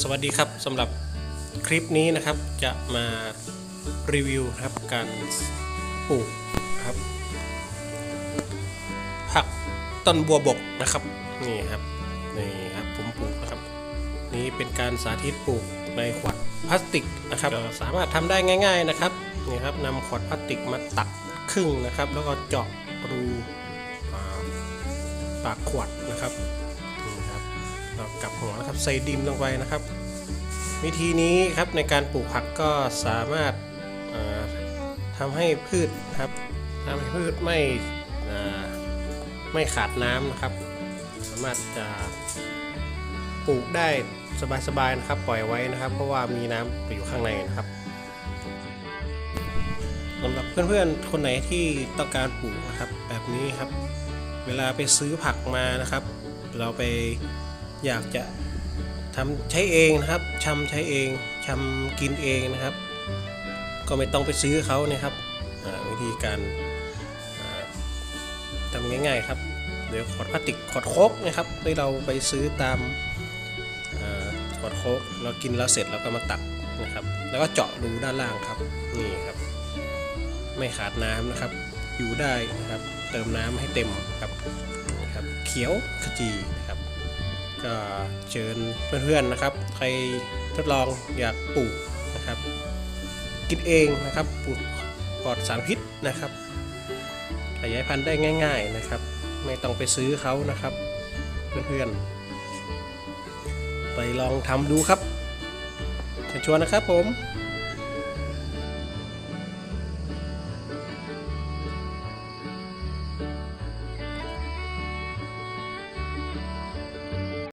สวัสดีครับสำหรับคลิปนี้นะครับจะมารีวิวครับการปลูกครับ ผักต้นบัวบกนะครับนี่ครับนี่ครับผมปลูกนะครับ นี่เป็นการสาธิตปลูกในขวดพลาสติกนะครับสามารถทำได้ง่าย ๆนะครับนี่ครับนำขวดพลาสติกมาตัดครึ่งนะครับ แล้วก็เจาะรูอ่าปากขวดนะครับ เรากลับหัวนะครับใส่ดินลงไปนะครับ วิธีนี้ครับในการปลูกผักก็สามารถเอ่อทำให้พืชครับทำให้พืชไม่ไม่ขาดน้ำนะครับ สามารถจะปลูกได้สบายๆนะครับ ปล่อยไว้นะครับ เพราะว่ามีน้ำอยู่ข้างในนะครับสำหรับเพื่อนๆคนไหนที่ต้องการปลูกนะครับ แบบนี้ครับ เวลาไปซื้อผักมานะครับ เราไป อยากจะทำใช้เองนะครับชำใช้เองชำกินเองนะครับ ก็ไม่ต้องไปซื้อเขานะครับวิธีการอ่าทำง่ายๆครับเดี๋ยวขวดพลาสติกขวดโคกนะครับที่เราไปซื้อตามขวดโคกเรากินแล้วเสร็จเราก็มาตัดนะครับ แล้วก็เจาะรูด้านล่างครับนี่ครับ ไม่ขาดน้ำนะครับ อยู่ได้นะครับ เติมน้ำให้เต็มครับครับเขียวขจี ก็เชิญเพื่อนๆนะครับ ใครทดลองอยากปลูกนะครับ กินเองนะครับปลูกปลอดสารพิษนะครับขยายพันธุ์ได้ง่าย ๆนะครับ ไม่ต้องไปซื้อเขานะครับ เพื่อนๆไปลองทำดูครับเชิญชวนนะครับผม